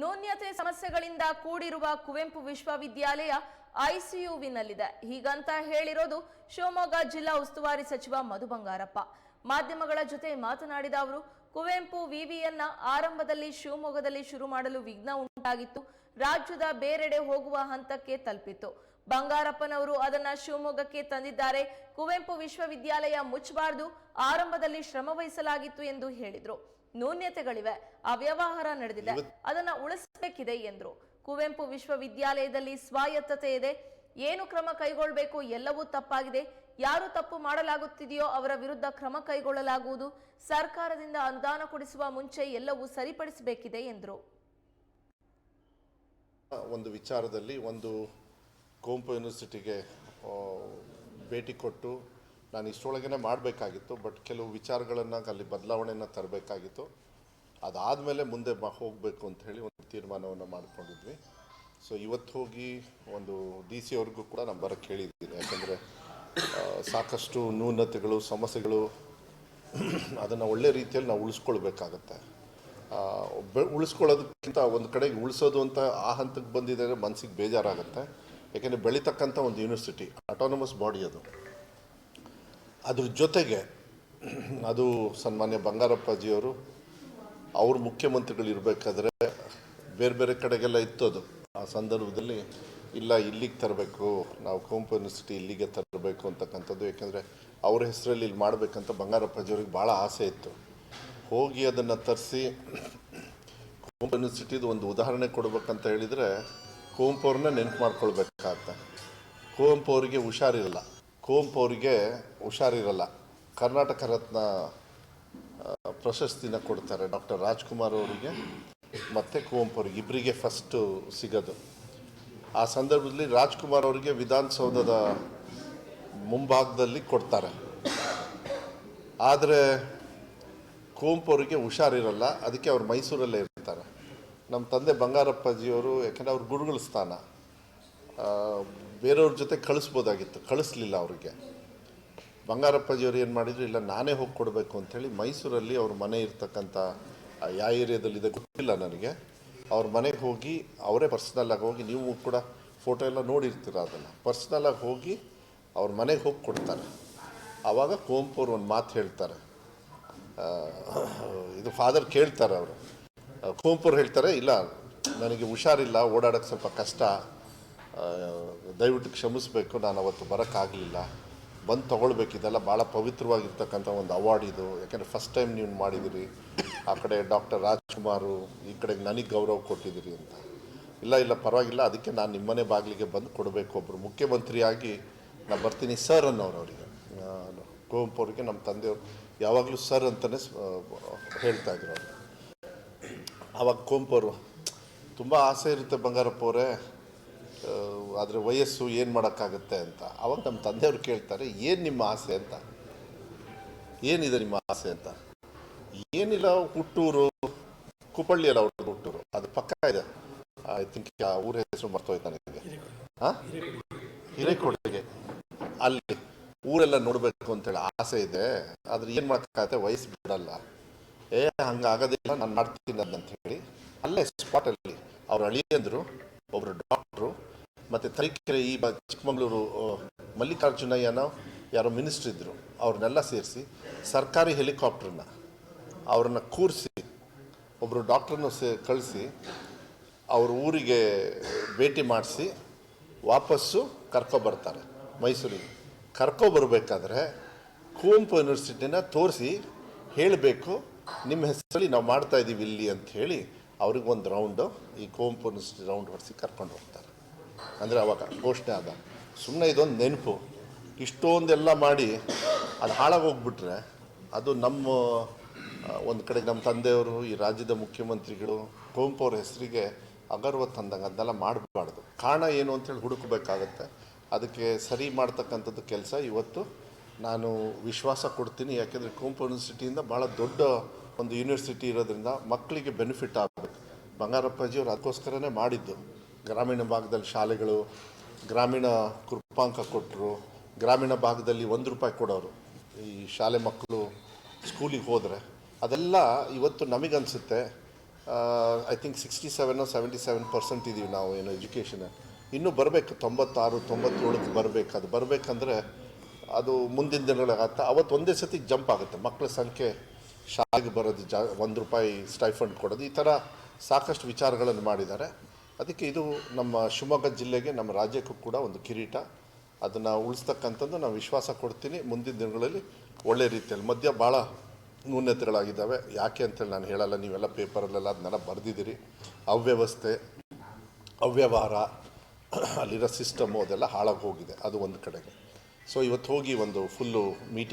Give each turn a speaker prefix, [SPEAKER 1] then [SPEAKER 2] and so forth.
[SPEAKER 1] ನ್ಯೂನ್ಯತೆ ಸಮಸ್ಯೆಗಳಿಂದ ಕೂಡಿರುವ ಕುವೆಂಪು ವಿಶ್ವವಿದ್ಯಾಲಯ ಐಸಿಯುವಿನಲ್ಲಿದೆ. ಹೀಗಂತ ಹೇಳಿರೋದು ಶಿವಮೊಗ್ಗ ಜಿಲ್ಲಾ ಉಸ್ತುವಾರಿ ಸಚಿವ ಮಧು ಬಂಗಾರಪ್ಪ. ಮಾಧ್ಯಮಗಳ ಜೊತೆ ಮಾತನಾಡಿದ ಅವರು, ಕುವೆಂಪು ವಿವಿಯನ್ನ ಆರಂಭದಲ್ಲಿ ಶಿವಮೊಗ್ಗದಲ್ಲಿ ಶುರು ಮಾಡಲು ವಿಘ್ನ ಉಂಟಾಗಿತ್ತು. ರಾಜ್ಯದ ಬೇರೆಡೆ ಹೋಗುವ ಹಂತಕ್ಕೆ ತಲುಪಿತ್ತು. ಬಂಗಾರಪ್ಪನವರು ಅದನ್ನ ಶಿವಮೊಗ್ಗಕ್ಕೆ ತಂದಿದ್ದಾರೆ. ಕುವೆಂಪು ವಿಶ್ವವಿದ್ಯಾಲಯ ಮುಚ್ಚಬಾರದು, ಆರಂಭದಲ್ಲಿ ಶ್ರಮವಹಿಸಲಾಗಿತ್ತು ಎಂದು ಹೇಳಿದ್ರು. ನ್ಯೂನ್ಯತೆಗಳಿವೆ ಅವ್ಯವಹಾರ ನಡೆದಿದೆ ಅದನ್ನ ಉಳಿಸಬೇಕಿದೆ ಎಂದರು. ಕುವೆಂಪು ವಿಶ್ವವಿದ್ಯಾಲಯದಲ್ಲಿ ಸ್ವಾಯತ್ತತೆ ಇದೆ ಏನು ಕ್ರಮ ಕೈಗೊಳ್ಳಬೇಕು ಎಲ್ಲವೂ ತಪ್ಪಾಗಿದೆ ಯಾರು ತಪ್ಪು ಮಾಡಲಾಗುತ್ತಿದೆಯೋ ಅವರ ವಿರುದ್ಧ ಕ್ರಮ ಕೈಗೊಳ್ಳಲಾಗುವುದು ಸರ್ಕಾರದಿಂದ ಅನುದಾನ ಕೊಡಿಸುವ ಮುಂಚೆ ಎಲ್ಲವೂ ಸರಿಪಡಿಸಬೇಕಿದೆ ಎಂದರು.
[SPEAKER 2] ಒಂದು ವಿಚಾರದಲ್ಲಿ ಒಂದು ಕುವೆಂಪು ಯೂನಿವರ್ಸಿಟಿಗೆ ಭೇಟಿ ಕೊಟ್ಟು ನಾನು ಇಷ್ಟರೊಳಗೇ ಮಾಡಬೇಕಾಗಿತ್ತು ಬಟ್ ಕೆಲವು ವಿಚಾರಗಳನ್ನು ಅಲ್ಲಿ ಬದಲಾವಣೆಯನ್ನು ತರಬೇಕಾಗಿತ್ತು. ಅದಾದಮೇಲೆ ಮುಂದೆ ಬ ಹೋಗಬೇಕು ಅಂತ ಹೇಳಿ ಒಂದು ತೀರ್ಮಾನವನ್ನು ಮಾಡಿಕೊಂಡಿದ್ವಿ. ಸೊ ಇವತ್ತು ಹೋಗಿ ಒಂದು ಡಿ ಸಿ ಅವ್ರಿಗೂ ಕೂಡ ನಾನು ಬರೋಕ್ಕೆ ಹೇಳಿದ್ದೀನಿ. ಯಾಕಂದರೆ ಸಾಕಷ್ಟು ನ್ಯೂನತೆಗಳು, ಸಮಸ್ಯೆಗಳು ಅದನ್ನು ಒಳ್ಳೆ ರೀತಿಯಲ್ಲಿ ನಾವು ಉಳಿಸ್ಕೊಳ್ಬೇಕಾಗತ್ತೆ. ಉಳಿಸ್ಕೊಳ್ಳೋದಕ್ಕಿಂತ ಒಂದು ಕಡೆಗೆ ಉಳಿಸೋದು ಅಂತ ಆ ಹಂತಕ್ಕೆ ಬಂದಿದ್ದರೆ ಮನಸ್ಸಿಗೆ ಬೇಜಾರಾಗುತ್ತೆ. ಯಾಕೆಂದರೆ ಬೆಳೀತಕ್ಕಂಥ ಒಂದು ಯೂನಿವರ್ಸಿಟಿ ಆಟೋನಮಸ್ ಬಾಡಿ ಅದು. ಅದ್ರ ಜೊತೆಗೆ ಅದು ಸನ್ಮಾನ್ಯ ಬಂಗಾರಪ್ಪಾಜಿಯವರು, ಅವರು ಮುಖ್ಯಮಂತ್ರಿಗಳು ಇರಬೇಕಾದ್ರೆ ಬೇರೆ ಬೇರೆ ಕಡೆಗೆಲ್ಲ ಇತ್ತು ಅದು. ಆ ಸಂದರ್ಭದಲ್ಲಿ ಇಲ್ಲ, ಇಲ್ಲಿಗೆ ತರಬೇಕು, ನಾವು ಕುವೆಂಪು ಯೂನಿವರ್ಸಿಟಿ ಇಲ್ಲಿಗೆ ತರಬೇಕು ಅಂತಕ್ಕಂಥದ್ದು, ಯಾಕೆಂದರೆ ಅವ್ರ ಹೆಸರಲ್ಲಿ ಇಲ್ಲಿ ಮಾಡಬೇಕಂತ ಬಂಗಾರಪ್ಪಾಜಿಯವ್ರಿಗೆ ಭಾಳ ಆಸೆ ಇತ್ತು. ಹೋಗಿ ಅದನ್ನು ತರಿಸಿ ಕುವೆಂಪು ಯೂನಿವರ್ಸಿಟಿದು ಒಂದು ಉದಾಹರಣೆ ಕೊಡ್ಬೇಕಂತ ಹೇಳಿದರೆ ಕುವೆಂಪು ಅವ್ರನ್ನ ನೆನಪು ಮಾಡ್ಕೊಳ್ಬೇಕಾಗತ್ತೆ ಕುವೆಂಪು ಅವರಿಗೆ ಹುಷಾರಿರಲ್ಲ. ಕುವೆಂಪು ಅವರಿಗೆ ಹುಷಾರಿರಲ್ಲ. ಕರ್ನಾಟಕ ರತ್ನ ಪ್ರಶಸ್ತಿನ ಕೊಡ್ತಾರೆ ಡಾಕ್ಟರ್ ರಾಜ್ಕುಮಾರ್ ಅವರಿಗೆ. ಮತ್ತು ಕುವೆಂಪು ಅವರಿಗೆ ಇಬ್ಬರಿಗೆ ಫಸ್ಟು ಸಿಗೋದು. ಆ ಸಂದರ್ಭದಲ್ಲಿ ರಾಜ್ಕುಮಾರ್ ಅವರಿಗೆ ವಿಧಾನಸೌಧದ ಮುಂಭಾಗದಲ್ಲಿ ಕೊಡ್ತಾರೆ. ಆದರೆ ಕುವೆಂಪು ಅವರಿಗೆ ಹುಷಾರಿರಲ್ಲ, ಅದಕ್ಕೆ ಅವ್ರು ಮೈಸೂರಲ್ಲೇ ಇರ್ತಾರೆ. ನಮ್ಮ ತಂದೆ ಬಂಗಾರಪ್ಪಾಜಿಯವರು, ಯಾಕೆಂದರೆ ಅವ್ರ ಗುರುಗಳ ಸ್ಥಾನ. ಬೇರೆಯವ್ರ ಜೊತೆ ಕಳಿಸ್ಬೋದಾಗಿತ್ತು, ಕಳಿಸ್ಲಿಲ್ಲ ಅವರಿಗೆ. ಬಂಗಾರಪ್ಪಜಿಯವರು ಏನು ಮಾಡಿದ್ರು, ಇಲ್ಲ, ನಾನೇ ಹೋಗಿ ಕೊಡಬೇಕು ಅಂಥೇಳಿ ಮೈಸೂರಲ್ಲಿ ಅವ್ರ ಮನೆ ಇರ್ತಕ್ಕಂಥ ಯಾವ ಏರಿಯಾದಲ್ಲಿದೆ ಗೊತ್ತಿಲ್ಲ ನನಗೆ. ಅವ್ರ ಮನೆಗೆ ಹೋಗಿ, ಅವರೇ ಪರ್ಸ್ನಲ್ಲಾಗಿ ಹೋಗಿ, ನೀವು ಕೂಡ ಫೋಟೋ ಎಲ್ಲ ನೋಡಿರ್ತೀರ ಅದನ್ನು. ಪರ್ಸ್ನಲ್ಲಾಗಿ ಹೋಗಿ ಅವ್ರ ಮನೆಗೆ ಹೋಗಿ ಕೊಡ್ತಾರೆ. ಆವಾಗ ಕುವೆಂಪು ಅವ್ರು ಒಂದು ಮಾತು ಹೇಳ್ತಾರೆ. ಇದು ಫಾದರ್ ಕೇಳ್ತಾರೆ ಅವರು. ಕುವೆಂಪು ಅವ್ರು ಹೇಳ್ತಾರೆ, ಇಲ್ಲ, ನನಗೆ ಹುಷಾರಿಲ್ಲ ಓಡಾಡೋಕ್ಕೆ ಸ್ವಲ್ಪ ಕಷ್ಟ. ದಯವಿಟ್ಟು ಕ್ಷಮಿಸಬೇಕು, ನಾನು ಅವತ್ತು ಬರೋಕ್ಕಾಗಲಿಲ್ಲ. ಬಂದು ತೊಗೊಳ್ಬೇಕಿದೆಲ್ಲ ಭಾಳ ಪವಿತ್ರವಾಗಿರ್ತಕ್ಕಂಥ ಒಂದು ಅವಾರ್ಡ್ ಇದು. ಯಾಕೆಂದರೆ ಫಸ್ಟ್ ಟೈಮ್ ನೀವು ಮಾಡಿದಿರಿ. ಆ ಕಡೆ ಡಾಕ್ಟರ್ ರಾಜ್ಕುಮಾರು, ಈ ಕಡೆಗೆ ನನಗೆ ಗೌರವ ಕೊಟ್ಟಿದ್ದೀರಿ ಅಂತ. ಇಲ್ಲ ಇಲ್ಲ, ಪರವಾಗಿಲ್ಲ, ಅದಕ್ಕೆ ನಾನು ನಿಮ್ಮನೆ ಬಾಗಿಲಿಗೆ ಬಂದು ಕೊಡಬೇಕು ಒಬ್ಬರು ಮುಖ್ಯಮಂತ್ರಿಯಾಗಿ ನಾನು ಬರ್ತೀನಿ ಸರ್ ಅನ್ನೋರು ಅವರಿಗೆ ಕುವೆಂಪು ಅವರಿಗೆ ನಮ್ಮ ತಂದೆಯವರು ಯಾವಾಗಲೂ ಸರ್ ಅಂತಲೇ ಹೇಳ್ತಾ ಇದ್ರು ಅವರು. ಆವಾಗ ಕುವೆಂಪು ಅವರು, ತುಂಬ ಆಸೆ ಇರುತ್ತೆ ಬಂಗಾರಪ್ಪ ಅವರೇ. ಆದರೆ ವಯಸ್ಸು ಏನು ಮಾಡೋಕ್ಕಾಗುತ್ತೆ ಅಂತ. ಅವಾಗ ನಮ್ಮ ತಂದೆಯವರು ಕೇಳ್ತಾರೆ, ಏನು ನಿಮ್ಮ ಆಸೆ ಅಂತ? ಏನಿದೆ ನಿಮ್ಮ ಆಸೆ ಅಂತ? ಏನಿಲ್ಲ, ಹುಟ್ಟೂರು ಕುಪ್ಪಳ್ಳಿ ಅಲ್ಲ ಅವ್ರ ಹುಟ್ಟೂರು. ಅದು ಪಕ್ಕ ಇದೆ. ಐ ಥಿಂಕ್ ಆ ಊರ ಹೆಸರು ಮರ್ತೋಯ್ತು ನನಗೆ. ಹಾಂ ಅಲ್ಲಿ ಊರೆಲ್ಲ ನೋಡಬೇಕು ಅಂತೇಳಿ ಆಸೆ ಇದೆ. ಆದ್ರೆ ಏನು ಮಾಡೋಕ್ಕಾಗತ್ತೆ? ವಯಸ್ಸು ಬಿಡಲ್ಲ. ಏ ಹಂಗಾಗೋದಿಲ್ಲ ನಾನು ಮಾಡ್ತೀನಿ ಅಂತ ಹೇಳಿ, ಅಲ್ಲೇ ಸ್ಪಾಟಲ್ಲಿ ಅವ್ರು ಅಳಿಯಂದರು ಒಬ್ಬರು ಡಾಕ್ಟ್ರು ಮತ್ತು ತರೀಕೆರೆ ಈ ಚಿಕ್ಕಮಗಳೂರು ಮಲ್ಲಿಕಾರ್ಜುನಯ್ಯನ ಯಾರೋ ಮಿನಿಸ್ಟ್ರ್ ಇದ್ದರು ಅವ್ರನ್ನೆಲ್ಲ ಸೇರಿಸಿ ಸರ್ಕಾರಿ ಹೆಲಿಕಾಪ್ಟ್ರನ್ನ ಅವ್ರನ್ನ ಕೂರಿಸಿ ಒಬ್ಬರು ಡಾಕ್ಟ್ರನ್ನು ಸೇ, ಕಳಿಸಿ ಅವ್ರ ಊರಿಗೆ ಭೇಟಿ ಮಾಡಿಸಿ ವಾಪಸ್ಸು ಕರ್ಕೊಬರ್ತಾರೆ ಮೈಸೂರಿಗೆ. ಕರ್ಕೊಬರ್ಬೇಕಾದ್ರೆ ಕುವೆಂಪು ಯೂನಿವರ್ಸಿಟಿನ ತೋರಿಸಿ ಹೇಳಬೇಕು, ನಿಮ್ಮ ಹೆಸರಲ್ಲಿ ನಾವು ಮಾಡ್ತಾ ಇದ್ದೀವಿ ಇಲ್ಲಿ ಅಂತ ಹೇಳಿ ಅವ್ರಿಗೊಂದು ರೌಂಡು ಈ ಕುವೆಂಪು ಯೂನಿವರ್ಸಿಟಿ ರೌಂಡ್ ಹೊಡೆಸಿ ಕರ್ಕೊಂಡು ಹೋಗ್ತಾರೆ. ಅಂದರೆ ಅವಾಗ ಘೋಷಣೆ ಆದ. ಸುಮ್ಮನೆ ಇದೊಂದು ನೆನಪು. ಇಷ್ಟೊಂದೆಲ್ಲ ಮಾಡಿ ಅದು ಹಾಳಾಗೋಗ್ಬಿಟ್ರೆ ಅದು ನಮ್ಮ ಒಂದು ಕಡೆಗೆ ನಮ್ಮ ತಂದೆಯವರು, ಈ ರಾಜ್ಯದ ಮುಖ್ಯಮಂತ್ರಿಗಳು ಕುವೆಂಪು ಅವ್ರ ಹೆಸರಿಗೆ ಅಗರ್ವ ತಂದಂಗೆ ಅದನ್ನೆಲ್ಲ ಮಾಡಬಾರ್ದು. ಕಾರಣ ಏನು ಅಂತೇಳಿ ಹುಡುಕಬೇಕಾಗತ್ತೆ. ಅದಕ್ಕೆ ಸರಿ ಮಾಡ್ತಕ್ಕಂಥದ್ದು ಕೆಲಸ. ಇವತ್ತು ನಾನು ವಿಶ್ವಾಸ ಕೊಡ್ತೀನಿ. ಯಾಕೆಂದರೆ ಕುವೆಂಪು ಯೂನಿವರ್ಸಿಟಿಯಿಂದ ಭಾಳ ದೊಡ್ಡ ಒಂದು ಯೂನಿವರ್ಸಿಟಿ ಇರೋದ್ರಿಂದ ಮಕ್ಕಳಿಗೆ ಬೆನಿಫಿಟ್ ಆಗಬೇಕು. ಬಂಗಾರಪ್ಪಾಜಿಯವರು ಅದಕ್ಕೋಸ್ಕರನೇ ಮಾಡಿದ್ದು. ಗ್ರಾಮೀಣ ಭಾಗದಲ್ಲಿ ಶಾಲೆಗಳು, ಗ್ರಾಮೀಣ ಕೃಪಾಂಕ ಕೊಟ್ಟರು ಗ್ರಾಮೀಣ ಭಾಗದಲ್ಲಿ ಒಂದು ರೂಪಾಯಿ ಕೊಡೋರು. ಈ ಶಾಲೆ ಮಕ್ಕಳು ಸ್ಕೂಲಿಗೆ ಹೋದರೆ ಅದೆಲ್ಲ ಇವತ್ತು ನಮಗನ್ಸುತ್ತೆ. I think sixty seven seventy seven percent ಇದ್ದೀವಿ ನಾವು ಏನು ಎಜುಕೇಷನ್ ಇನ್ನೂ ಬರಬೇಕು, ತೊಂಬತ್ತಾರು, ತೊಂಬತ್ತೇಳಕ್ಕೆ ಬರಬೇಕು. ಅದು ಬರಬೇಕಂದ್ರೆ ಅದು ಮುಂದಿನ ದಿನಗಳಾಗತ್ತೆ ಅವತ್ತು ಒಂದೇ ಸತಿ ಜಂಪ್ ಆಗುತ್ತೆ. ಮಕ್ಕಳ ಸಂಖ್ಯೆ ಶಾಲೆಗೆ ಬರೋದು ಜಾ, ಒಂದು ರೂಪಾಯಿ ಸ್ಟೈಫಂಡ್ ಕೊಡೋದು. ಈ ಥರ ಸಾಕಷ್ಟು ವಿಚಾರಗಳನ್ನು ಮಾಡಿದ್ದಾರೆ. ಅದಕ್ಕೆ ಇದು ನಮ್ಮ ಶಿವಮೊಗ್ಗ ಜಿಲ್ಲೆಗೆ ನಮ್ಮ ರಾಜ್ಯಕ್ಕೂ ಕೂಡ ಒಂದು ಕಿರೀಟ. ಅದನ್ನು ಉಳಿಸ್ತಕ್ಕಂಥದ್ದು ನಾವು ವಿಶ್ವಾಸ ಕೊಡ್ತೀನಿ. ಮುಂದಿನ ದಿನಗಳಲ್ಲಿ ಒಳ್ಳೆ ರೀತಿಯಲ್ಲಿ ಮಧ್ಯ ಭಾಳ ನ್ಯೂನ್ಯತೆಗಳಾಗಿದ್ದಾವೆ ಯಾಕೆ ಅಂತೇಳಿ ನಾನು ಹೇಳಲ್ಲ. ನೀವೆಲ್ಲ ಪೇಪರಲ್ಲೆಲ್ಲ ಅದನ್ನೆಲ್ಲ ಬರೆದಿದ್ದೀರಿ. ಅವ್ಯವಸ್ಥೆ, ಅವ್ಯವಹಾರ, ಅಲ್ಲಿರೋ ಸಿಸ್ಟಮು ಅದೆಲ್ಲ ಹಾಳಾಗಿ ಹೋಗಿದೆ. ಅದು ಒಂದು ಕಡೆಗೆ. ಸೊ ಇವತ್ತು ಹೋಗಿ ಒಂದು ಫುಲ್ಲು ಮೀಟಿಂಗ್